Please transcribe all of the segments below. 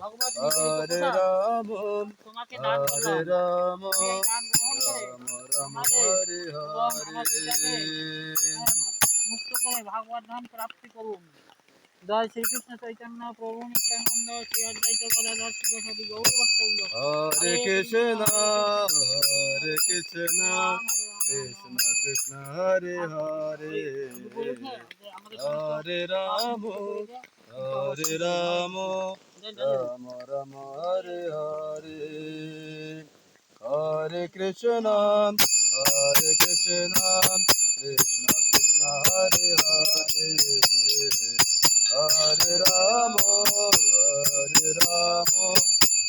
হরে রাম হরে রাম রাম রাম হরে হরে। মুক্ত করে ভাগবত ধাম প্রাপ্তি করুন। জয় শ্রীকৃষ্ণ চৈতন্য প্রভু নিত্যানন্দ শ্রী অদ্বৈত গদাধর শিবসাদি গৌর ভক্তবৃন্দ। হরে কৃষ্ণ হরে কৃষ্ণ কৃষ্ণ কৃষ্ণ হরে হরে। হরে Ram Hare Rama, Rama Rama, Hare Hare. Hare Krishna, Hare Krishna, Krishna Krishna, Hare Hare. Hare Rama, Hare Rama,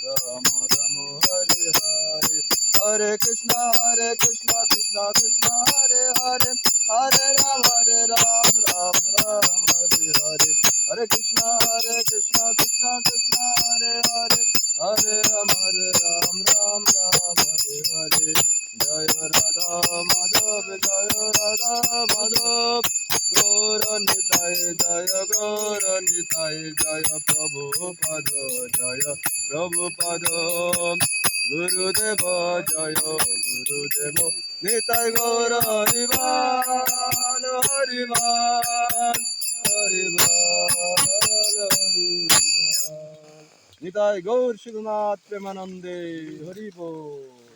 Rama Rama, Hare Hare. Hare Krishna, Hare Krishna, Krishna Krishna, Hare Hare. Hare Ram, Hare Ram, Ram Ram, Hare Hare. Hare Krishna, Radha মাধব জয় রাধা মাধব গৌর নিতাই জয় গৌর নিতাই জয় প্রভু পদ জয় প্রভু পদ গুরুদেব জয় গুরুদেব নিতাই গৌর হরিবাল হরিবাল হরিবাল হরিবাল নিতাই গৌর সুখনাথ প্রেমানন্দে হরিবোল